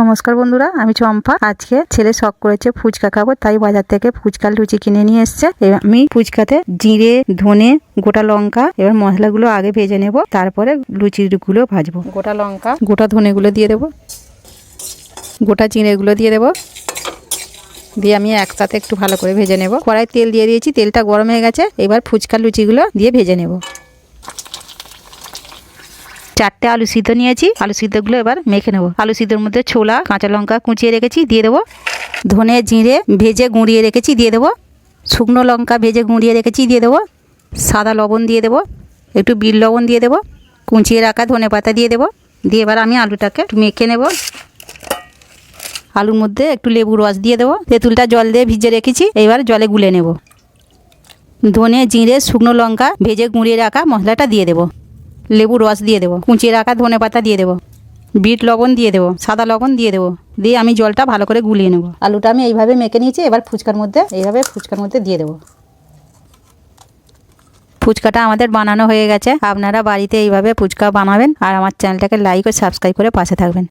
নমস্কার বন্ধুরা আমি চম্পা। আজকে ছেলে শখ করেছে ফুচকা খাব তাই বাজার থেকে ফুচকার লুচি কিনে নিয়ে এসছে। এবার আমি ফুচকাতে জিরে ধনে গোটা লঙ্কা এবার মশলাগুলো আগে ভেজে নেব তারপরে লুচিগুলো ভাজবো। গোটা লঙ্কা। গোটা ধনেগুলো দিয়ে দেবো গোটা জিরেগুলো দিয়ে দেবো। দিয়ে আমি একসাথে একটু ভালো করে ভেজে নেব। কড়াই তেল দিয়ে দিয়েছি তেলটা গরম হয়ে গেছে এবার ফুচকার লুচিগুলো দিয়ে ভেজে নেব। চারটে আলু সিদ্ধ নিয়েছি। আলু সিদ্ধগুলো এবার মেখে নেব। আলু সিদ্ধর মধ্যে ছোলা, কাঁচা লঙ্কা কুচিয়ে রেখেছি, দিয়ে দেবো। ধনে জিরে ভেজে গুঁড়িয়ে রেখেছি, দিয়ে দেবো। শুকনো লঙ্কা ভেজে গুঁড়িয়ে রেখেছি, দিয়ে দেবো। সাদা লবণ দিয়ে দেবো। একটু বিট লবণ দিয়ে দেবো। কুঁচিয়ে রাখা ধনে পাতা দিয়ে দেবো। দিয়ে এবার আমি আলুটাকে মেখে নেব। আলুর মধ্যে একটু লেবু রস দিয়ে দেবো। তেঁতুলটা জল দিয়ে ভিজে রেখেছি, এবার জলে গুলে নেব। ধনে, জিরে, শুকনো লঙ্কা ভেজে গুঁড়িয়ে রাখা মশলাটা দিয়ে দেবো। লেবু রস দিয়ে দেবো, কুঁচিয়ে রাখা ধনে পাতা দিয়ে দেবো, বিট লবণ দিয়ে দেবো, সাদা লবণ দিয়ে দেবো, দিয়ে আমি জলটা ভালো করে গুলিয়ে নেব। আলুটা আমি এইভাবে মেখে নিয়েছি, এবার ফুচকার মধ্যে, এইভাবে ফুচকার মধ্যে দিয়ে দেবো। ফুচকাটা আমাদের বানানো হয়ে গেছে, আপনারা বাড়িতে এইভাবে ফুচকা বানাবেন, আর আমার চ্যানেলটাকে লাইক ও সাবস্ক্রাইব করে পাশে থাকবেন।